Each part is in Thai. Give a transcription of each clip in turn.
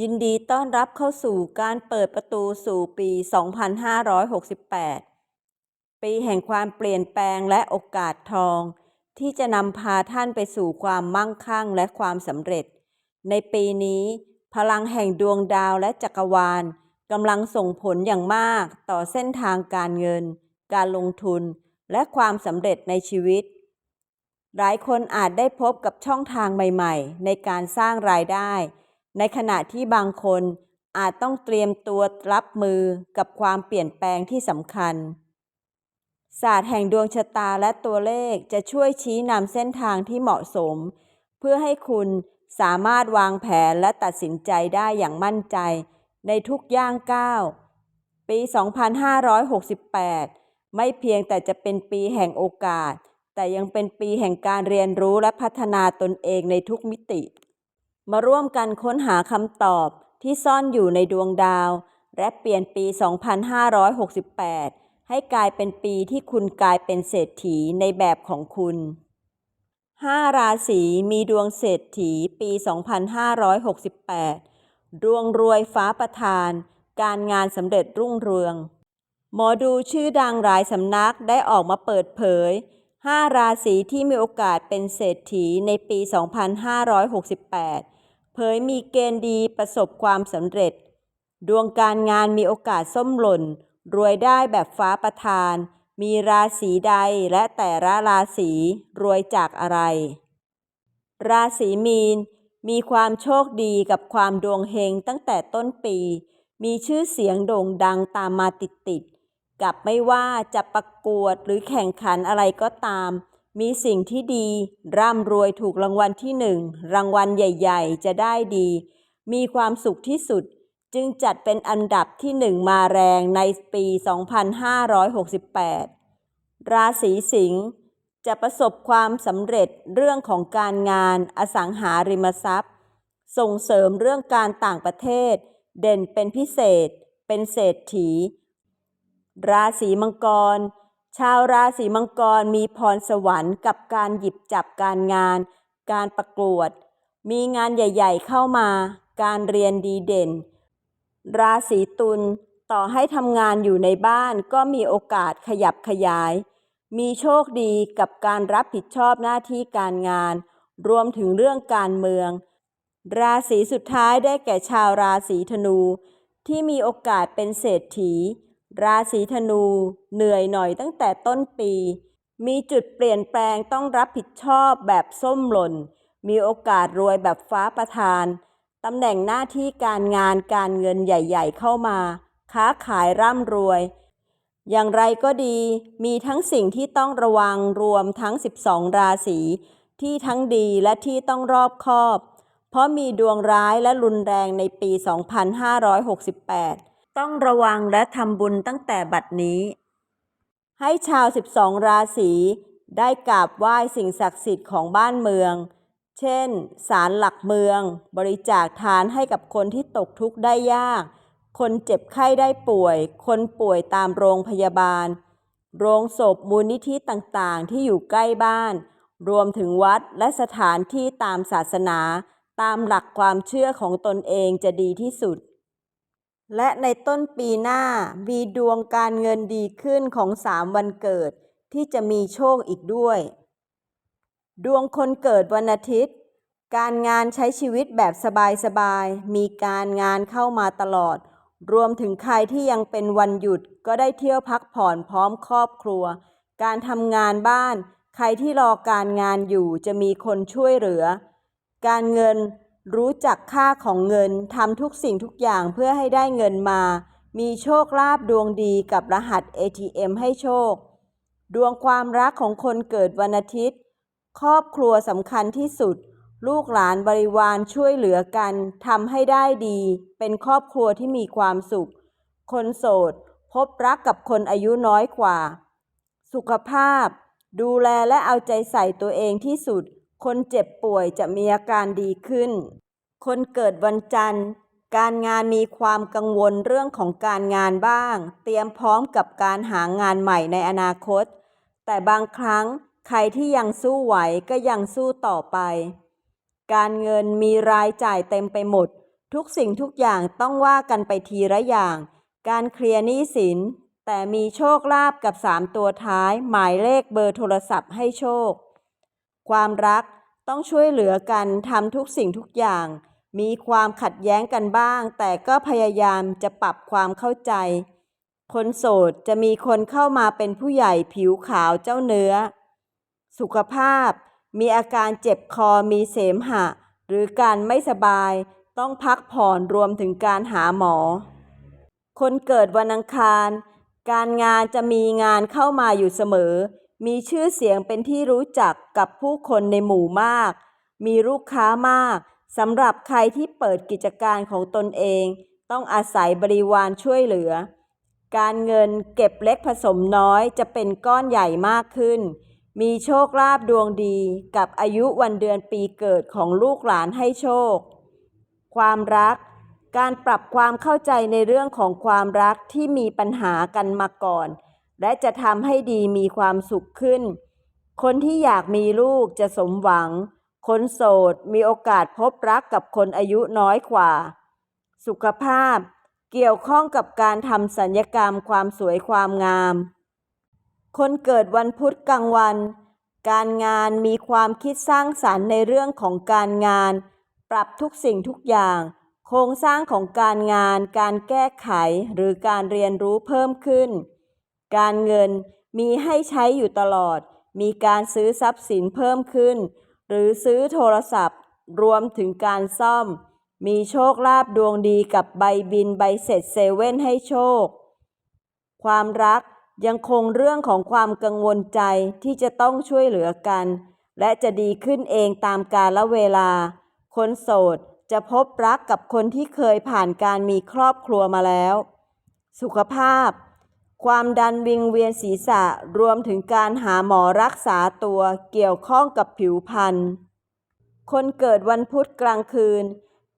ยินดีต้อนรับเข้าสู่การเปิดประตูสู่ปี 2568 ปีแห่งความเปลี่ยนแปลงและโอกาสทอง ที่จะนำพาท่านไปสู่ความมั่งคั่งและความสำเร็จ ในปีนี้ พลังแห่งดวงดาวและจักรวาลกำลังส่งผลอย่างมากต่อเส้นทางการเงิน การลงทุน และความสำเร็จในชีวิต หลายคนอาจได้พบกับช่องทางใหม่ ๆ ในการสร้างรายได้ ในขณะที่บางคนอาจต้องเตรียมตัวรับมือกับความเปลี่ยนแปลงที่สำคัญ ศาสตร์แห่งดวงชะตาและตัวเลขจะช่วยชี้นำเส้นทางที่เหมาะสม เพื่อให้คุณสามารถวางแผนและตัดสินใจได้อย่างมั่นใจ ในทุกย่างก้าวปี 2568 ไม่เพียงแต่จะเป็นปีแห่งโอกาส แต่ยังเป็นปีแห่งการเรียนรู้และพัฒนาตนเองในทุกมิติ มาร่วมกันค้นหาคำตอบที่ซ่อนอยู่ในดวงดาว และเปลี่ยนปี 2568 ให้กลายเป็นปีที่คุณกลายเป็นเศรษฐีในแบบของคุณ 5 ราศีมีดวงเศรษฐีปี 2568 ดวงรวยฟ้าประทาน การงานสำเร็จรุ่งเรือง หมอดูชื่อดังหลายสำนักได้ออกมาเปิดเผย 5 ราศีที่มีโอกาสเป็นเศรษฐีในปี 2568 เผยมีเกณฑ์ดีประสบความสำเร็จ ดวงการงานมีโอกาสส้มหล่น รวยได้แบบฟ้าประทาน มีราศีใดและแต่ละราศีรวยจากอะไร ราศีมีน มีความโชคดีกับความดวงเฮงตั้งแต่ต้นปี มีชื่อเสียงโด่งดังตามมาติดๆกับไม่ว่าจะประกวดหรือแข่งขันอะไรก็ตาม มีสิ่งที่ดี ร่ำรวยถูกรางวัลที่หนึ่งรางวัลใหญ่ ๆ จะได้ดี มีความสุขที่สุด จึงจัดเป็นอันดับที่หนึ่งมาแรงในปี 2568 ราศีสิงห์จะประสบความสำเร็จเรื่องของการงานอสังหาริมทรัพย์ ส่งเสริมเรื่องการต่างประเทศ เด่นเป็นพิเศษ เป็นเศรษฐี ราศีมังกร ชาวราศีมังกรมีพรสวรรค์กับการหยิบจับการงาน การประกวด มีงานใหญ่ๆเข้ามา การเรียนดีเด่น ราศีตุลต่อให้ทำงานอยู่ในบ้านก็มีโอกาสขยับขยาย มีโชคดีกับการรับผิดชอบหน้าที่การงาน รวมถึงเรื่องการเมือง ราศีสุดท้ายได้แก่ชาวราศีธนู ที่มีโอกาสเป็นเศรษฐี ราศีธนู เหนื่อยหน่อยตั้งแต่ต้นปี มีจุดเปลี่ยนแปลงต้องรับผิดชอบแบบส้มหล่น มีโอกาสรวยแบบฟ้าประทาน ตำแหน่งหน้าที่การงานการเงินใหญ่ๆเข้ามา ค้าขายร่ำรวย อย่างไรก็ดี มีทั้งสิ่งที่ต้องระวังรวมทั้ง 12 ราศีที่ทั้งดีและที่ต้องรอบคอบ เพราะมีดวงร้ายและรุนแรงในปี 2568 ต้องระวังและทำบุญตั้งแต่บัดนี้ ให้ชาว 12 ราศีได้กราบไหว้สิ่งศักดิ์สิทธิ์ของบ้านเมือง เช่น ศาลหลักเมือง บริจาคทานให้กับคนที่ตกทุกข์ได้ยาก คนเจ็บไข้ได้ป่วย คนป่วยตามโรงพยาบาล โรงศพมูลนิธิต่างๆ ที่อยู่ใกล้บ้าน รวมถึงวัดและสถานที่ตามศาสนา ตามหลักความเชื่อของตนเองจะดีที่สุด และในต้นปีหน้ามีดวงการเงินดีขึ้นของสามวันเกิด ที่จะมีโชคอีกด้วย ดวงคนเกิดวันอาทิตย์ การงานใช้ชีวิตแบบสบายๆ มีการงานเข้ามาตลอด รวมถึงใครที่ยังเป็นวันหยุดก็ได้เที่ยวพักผ่อนพร้อมครอบครัว การทำงานบ้าน ใครที่รอการงานอยู่จะมีคนช่วยเหลือ การเงิน รู้จักค่าของเงินทำทุกสิ่งทุกอย่างเพื่อให้ได้เงินมา มีโชคลาภดวงดีกับรหัส ATM ให้โชค ดวงความรักของคนเกิดวันอาทิตย์ ครอบครัวสำคัญที่สุด ลูกหลานบริวารช่วยเหลือกันทำให้ได้ดี เป็นครอบครัวที่มีความสุข คนโสด พบรักกับคนอายุน้อยกว่า สุขภาพ ดูแลและเอาใจใส่ตัวเองที่สุด คนเจ็บป่วยจะมีอาการดีขึ้น คนเกิดวันจันทร์ การงานมีความกังวลเรื่องของการงานบ้าง เตรียมพร้อมกับการหางานใหม่ในอนาคต แต่บางครั้งใครที่ยังสู้ไหวก็ยังสู้ต่อไป การเงินมีรายจ่ายเต็มไปหมด ทุกสิ่งทุกอย่างต้องว่ากันไปทีละอย่าง การเคลียร์หนี้สิน แต่มีโชคลาภกับ 3 ตัวท้าย หมายเลขเบอร์โทรศัพท์ให้โชค ความรักต้องช่วยเหลือกันทำทุกสิ่งทุกอย่าง มีความขัดแย้งกันบ้าง แต่ก็พยายามจะปรับความเข้าใจ คนโสดจะมีคนเข้ามาเป็นผู้ใหญ่ผิวขาวเจ้าเนื้อ สุขภาพมีอาการเจ็บคอมีเสมหะ หรือการไม่สบาย ต้องพักผ่อนรวมถึงการหาหมอ คนเกิดวันอังคาร การงานจะมีงานเข้ามาอยู่เสมอ มีชื่อเสียงเป็นที่รู้จักกับผู้คนในหมู่มาก มีลูกค้ามากสำหรับใครที่เปิดกิจการของตนเอง ต้องอาศัยบริวารช่วยเหลือ การเงินเก็บเล็กผสมน้อยจะเป็นก้อนใหญ่มากขึ้น มีโชคลาภดวงดีกับอายุวันเดือนปีเกิดของลูกหลานให้โชค ความรัก การปรับความเข้าใจในเรื่องของความรักที่มีปัญหากันมาก่อน และจะทำให้ดีมีความสุขขึ้น คนที่อยากมีลูกจะสมหวัง คนโสดมีโอกาสพบรักกับคนอายุน้อยกว่า สุขภาพเกี่ยวข้องกับการทำสัญญกรรมความสวยความงาม คนเกิดวันพุธกลางวัน การงานมีความคิดสร้างสรรค์ในเรื่องของการงาน ปรับทุกสิ่งทุกอย่าง โครงสร้างของการงาน การแก้ไขหรือการเรียนรู้เพิ่มขึ้น การเงินมีให้ใช้อยู่ตลอด มีการซื้อทรัพย์สินเพิ่มขึ้น หรือซื้อโทรศัพท์ รวมถึงการซ่อม มีโชคลาภดวงดีกับใบบินใบเสร็จเซเว่นให้โชค ความรักยังคงเรื่องของความกังวลใจที่จะต้องช่วยเหลือกัน และจะดีขึ้นเองตามกาลเวลา คนโสดจะพบรักกับคนที่เคยผ่านการมีครอบครัวมาแล้ว สุขภาพ ความดันวิงเวียนศีรษะรวมถึงการหาหมอรักษาตัวเกี่ยวข้องกับผิวพรรณคนเกิดวันพุธกลางคืน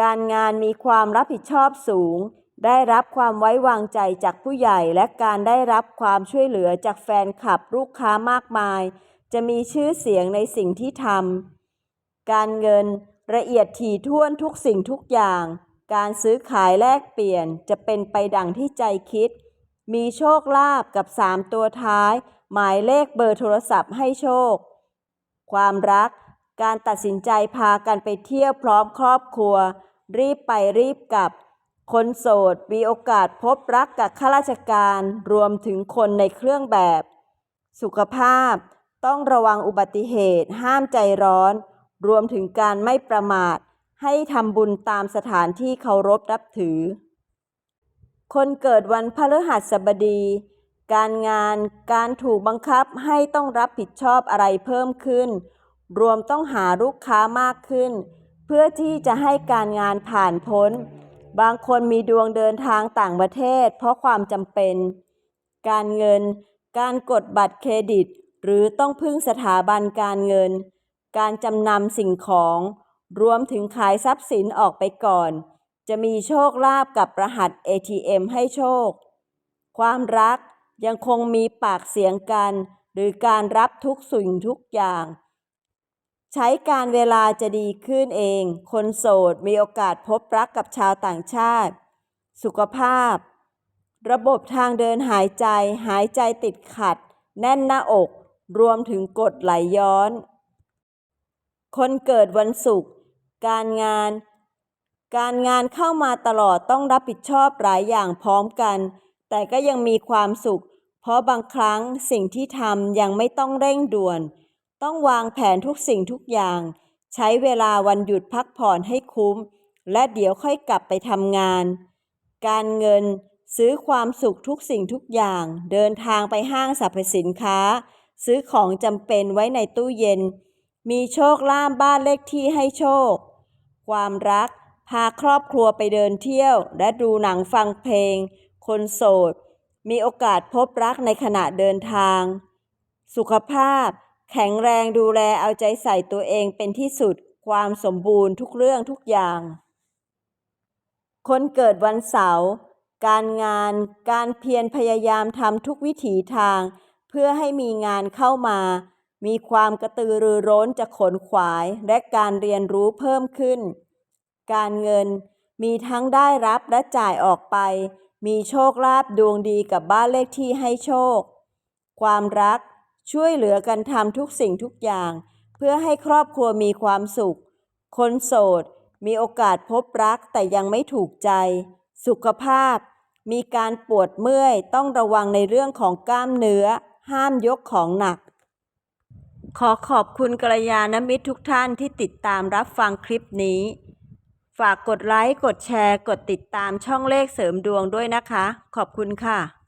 การงานมีความรับผิดชอบสูง ได้รับความไว้วางใจจากผู้ใหญ่และการได้รับความช่วยเหลือจากแฟนคลับลูกค้ามากมาย จะมีชื่อเสียงในสิ่งที่ทำการเงินละเอียดถี่ถ้วนทุกสิ่งทุกอย่าง การซื้อขายแลกเปลี่ยนจะเป็นไปดังที่ใจคิด มีโชคลาภกับ 3 ตัวท้าย หมายเลขเบอร์โทรศัพท์ให้โชค ความรัก การตัดสินใจพากันไปเที่ยวพร้อมครอบครัว รีบไปรีบกลับ คนโสดมีโอกาสพบรักกับข้าราชการรวมถึงคนในเครื่องแบบ สุขภาพ ต้องระวังอุบัติเหตุ ห้ามใจร้อน รวมถึงการไม่ประมาท ให้ทำบุญตามสถานที่เคารพนับถือ คนเกิดวันพฤหัสบดี การงานการถูกบังคับให้ต้องรับผิดชอบอะไรเพิ่มขึ้น รวมต้องหาลูกค้ามากขึ้น เพื่อที่จะให้การงานผ่านพ้น บางคนมีดวงเดินทางต่างประเทศ เพราะความจำเป็น การเงิน การกดบัตรเครดิต หรือต้องพึ่งสถาบันการเงิน การจำนำสิ่งของ รวมถึงขายทรัพย์สินออกไปก่อน จะมีโชคลาภกับรหัส ATM ให้โชค ความรักยังคงมีปากเสียงกัน หรือการรับทุกสิ่งทุกอย่าง ใช้การเวลาจะดีขึ้นเอง คนโสดมีโอกาสพบรักกับชาวต่างชาติ สุขภาพ ระบบทางเดินหายใจ หายใจติดขัด แน่นหน้าอก รวมถึงกดไหลย้อน คนเกิดวันศุกร์การงาน การงานเข้ามาตลอดต้องรับผิดชอบหลายอย่างพร้อมกัน แต่ก็ยังมีความสุข เพราะบางครั้งสิ่งที่ทำยังไม่ต้องเร่งด่วน ต้องวางแผนทุกสิ่งทุกอย่าง ใช้เวลาวันหยุดพักผ่อนให้คุ้ม และเดี๋ยวค่อยกลับไปทำงาน การเงินซื้อความสุขทุกสิ่งทุกอย่าง เดินทางไปห้างสรรพสินค้า ซื้อของจำเป็นไว้ในตู้เย็น มีโชคล่าภบ้านเลขที่ให้โชค ความรัก พาครอบครัวไปเดินเที่ยว และดูหนังฟังเพลง คนโสด มีโอกาสพบรักในขณะเดินทาง สุขภาพ แข็งแรงดูแลเอาใจใส่ตัวเองเป็นที่สุด ความสมบูรณ์ทุกเรื่องทุกอย่าง คนเกิดวันเสาร์ การงาน การเพียรพยายามทำทุกวิถีทาง เพื่อให้มีงานเข้ามา มีความกระตือรือร้นจะขนขวายและการเรียนรู้เพิ่มขึ้น การเงิน มีทั้งได้รับและจ่ายออกไป มีโชคลาภดวงดีกับบ้านเลขที่ให้โชค ความรักช่วยเหลือกันทำทุกสิ่งทุกอย่าง เพื่อให้ครอบครัวมีความสุข คนโสด มีโอกาสพบรักแต่ยังไม่ถูกใจ สุขภาพ มีการปวดเมื่อยต้องระวังในเรื่องของกล้ามเนื้อ ห้ามยกของหนัก ขอขอบคุณกัลยาณมิตรทุกท่านที่ติดตามรับฟังคลิปนี้ ฝากกดไลค์ กดแชร์ กดติดตามช่องเลขเสริมดวงด้วยนะคะ ขอบคุณค่ะ